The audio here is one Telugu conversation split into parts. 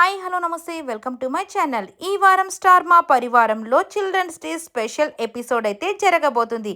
హాయ్ హలో నమస్తే. Welcome to my channel. ఈ వారం స్టార్ మా పరివారంలో చిల్డ్రన్స్ డే స్పెషల్ ఎపిసోడ్ అయితే జరగబోతుంది.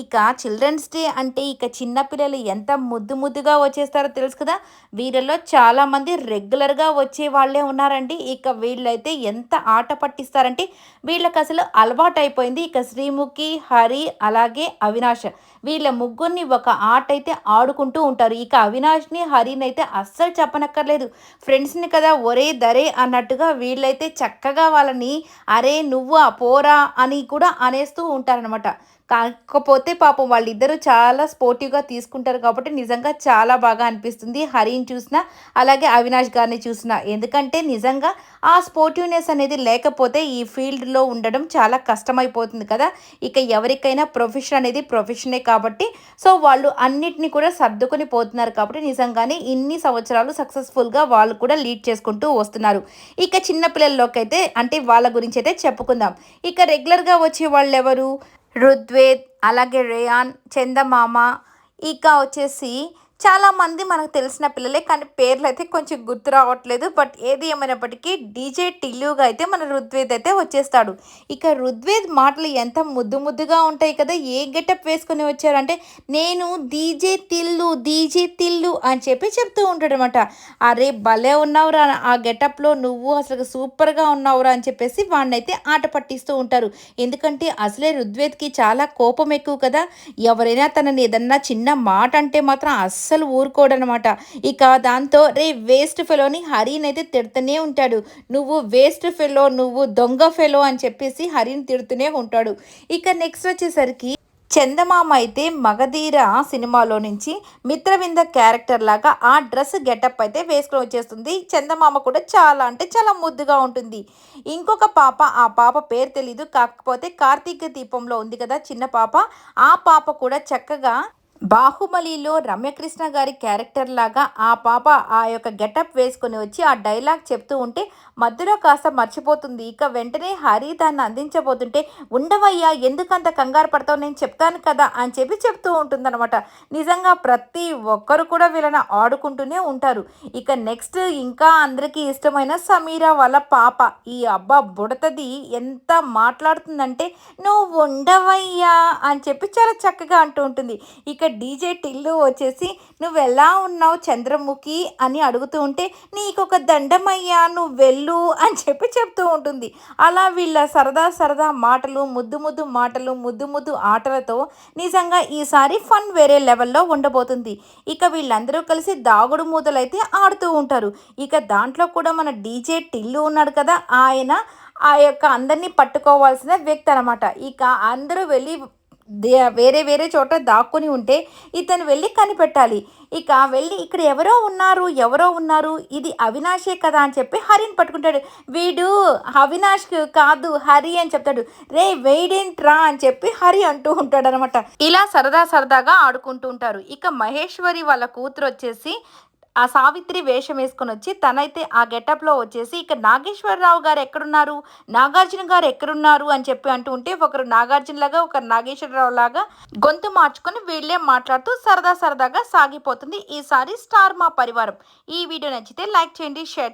ఇక చిల్డ్రన్స్ డే అంటే ఇక చిన్నపిల్లలు ఎంత ముద్దు ముద్దుగా వచ్చేస్తారో తెలుసు కదా? వీళ్ళలో చాలామంది రెగ్యులర్గా వచ్చే వాళ్ళే ఉన్నారండి. ఇక వీళ్ళైతే ఎంత ఆట పట్టిస్తారంటే వీళ్ళకి అసలు అలవాటు అయిపోయింది. ఇక శ్రీముఖి హరి అలాగే అవినాష్. వీళ్ళ ముగ్గురిని ఒక ఆట అయితే ఆడుకుంటూ ఉంటారు. ఇక అవినాష్ని హరిని అయితే అస్సలు చెప్పనక్కర్లేదు. ఫ్రెండ్స్ని కదా ఒరే దరే అన్నట్టుగా వీళ్ళైతే చక్కగా వాళ్ళని అరే నువ్వు పోరా అని కూడా అనేస్తూ ఉంటారనమాట కాకపోతే పాపం వాళ్ళిద్దరూ చాలా స్పోర్టివ్గా తీసుకుంటారు కాబట్టి నిజంగా చాలా బాగా అనిపిస్తుంది హరిని చూసినా అలాగే అవినాష్ గారిని చూసినా. ఎందుకంటే నిజంగా ఆ స్పోర్టివ్నెస్ అనేది లేకపోతే ఈ ఫీల్డ్లో ఉండడం చాలా కష్టమైపోతుంది కదా. ఇక ఎవరికైనా ప్రొఫెషన్ అనేది ప్రొఫెషనే కాబట్టి సో వాళ్ళు అన్నిటిని కూడా సర్దుకొని పోతున్నారు కాబట్టి నిజంగానే ఇన్ని సంవత్సరాలు సక్సెస్ఫుల్గా వాళ్ళు కూడా లీడ్ చేసుకుంటూ వస్తున్నారు. ఇక చిన్నపిల్లల్లోకైతే అంటే వాళ్ళ గురించి అయితే చెప్పుకుందాం. ఇక రెగ్యులర్గా వచ్చే వాళ్ళు ఎవరు రుద్వేద్ అలాగే రేయాన్ చందమామ ఇక వచ్చేసి చాలామంది మనకు తెలిసిన పిల్లలే కానీ పేర్లు అయితే కొంచెం గుర్తు రావట్లేదు. బట్ ఏది ఏమైనప్పటికీ డీజే టిల్లుగా అయితే మన రుద్వేద్ అయితే వచ్చేస్తాడు. ఇక రుద్వేద్ మాటలు ఎంత ముద్దు ముద్దుగా ఉంటాయి కదా ఏ గెటప్ వేసుకొని వచ్చారంటే నేను డీజే తిల్లు డీజే తిల్లు అని చెప్పి చెప్తూ ఉంటాడనమాట. అరే భలే ఉన్నావురా ఆ గెటప్లో నువ్వు అసలు సూపర్గా ఉన్నావురా అని చెప్పేసి వాడినైతే ఆట పట్టిస్తూ ఉంటారు. ఎందుకంటే అసలే రుద్వేద్కి చాలా కోపం ఎక్కువ కదా. ఎవరైనా తనని ఏదన్నా చిన్న మాట అంటే మాత్రం అస్సలు అస్సలు ఊరుకోడనమాట. ఇక దాంతో రే వేస్ట్ ఫెలోని హరిని అయితే తిడుతూనే ఉంటాడు. నువ్వు వేస్ట్ ఫెలో నువ్వు దొంగ ఫెలో అని చెప్పేసి హరిని తిడుతూనే ఉంటాడు. ఇక నెక్స్ట్ వచ్చేసరికి చందమామ అయితే మగధీర సినిమాలో నుంచి మిత్రవింద క్యారెక్టర్ లాగా ఆ డ్రెస్ గెటప్ అయితే వేసుకొని వచ్చేస్తుంది. చందమామ కూడా చాలా అంటే చాలా ముద్దుగా ఉంటుంది. ఇంకొక పాప ఆ పాప పేరు తెలీదు. కాకపోతే కార్తీక దీపంలో ఉంది కదా చిన్న పాప. ఆ పాప కూడా చక్కగా బాహుబలిలో రమ్యకృష్ణ గారి క్యారెక్టర్ లాగా ఆ పాప ఆ యొక్క గెటప్ వేసుకొని వచ్చి ఆ డైలాగ్ చెప్తూ ఉంటే మధ్యలో కాస్త మర్చిపోతుంది. ఇక వెంటనే హరి దాన్ని అందించబోతుంటే ఉండవయ్యా ఎందుకంత కంగారు పడతావు? నేను చెప్తాను కదా అని చెప్పి చెప్తూ ఉంటుందన్నమాట. నిజంగా ప్రతి ఒక్కరు కూడా వీళ్ళని ఆడుకుంటూనే ఉంటారు. ఇక నెక్స్ట్ ఇంకా అందరికీ ఇష్టమైన సమీరా వాళ్ళ పాప. ఈ అబ్బా బుడతది ఎంత మాట్లాడుతుందంటే నువ్వు ఉండవయ్యా అని చెప్పి చాలా చక్కగా అంటూ ఉంటుంది. ఇక డీజే టిల్లు వచ్చేసి నువ్వు ఎలా ఉన్నావు చంద్రముఖి? అని అడుగుతూ ఉంటే నీకు ఒక దండమయ్యా నువ్వు వెళ్ళు అని చెప్పి చెప్తూ ఉంటుంది. అలా వీళ్ళ సరదా సరదా మాటలు ముద్దు ముద్దు మాటలు ముద్దు ముద్దు ఆటలతో నిజంగా ఈసారి ఫన్ వేరే లెవెల్లో ఉండబోతుంది. ఇక వీళ్ళందరూ కలిసి దాగుడు మూతలైతే ఆడుతూ ఉంటారు. ఇక దాంట్లో కూడా మన డీజే టిల్లు ఉన్నాడు కదా ఆయన ఆ యొక్క అందరినీ పట్టుకోవాల్సిన వ్యక్తి అనమాట ఇక అందరూ వెళ్ళి వేరే వేరే చోట దాక్కుని ఉంటే ఇతను వెళ్ళి కనిపెట్టాలి. ఇక వెళ్ళి ఇక్కడ ఎవరో ఉన్నారు ఎవరో ఉన్నారు ఇది అవినాషే కదా అని చెప్పి హరిని పట్టుకుంటాడు. వీడు అవినాష్ కాదు హరి అని చెప్తాడు. రే వెయిడేంట్రా అని చెప్పి హరి అంటూ ఉంటాడు అనమాట ఇలా సరదా సరదాగా ఆడుకుంటూ ఉంటారు. ఇక మహేశ్వరి వాళ్ళ కూతురు వచ్చేసి ఆ సావిత్రి వేషం వేసుకొని వచ్చి తనైతే ఆ గెటప్లో వచ్చేసి ఇక నాగేశ్వరరావు గారు ఎక్కడున్నారు? నాగార్జున గారు ఎక్కడున్నారు? అని చెప్పి అంటూ ఉంటే ఒకరు నాగార్జున లాగా ఒకరు నాగేశ్వరరావు లాగా గొంతు మార్చుకొని వీళ్ళే మాట్లాడుతూ సరదా సరదాగా సాగిపోతుంది. ఈసారి స్టార్ మా పరివారం. ఈ వీడియో నచ్చితే లైక్ చేయండి షేర్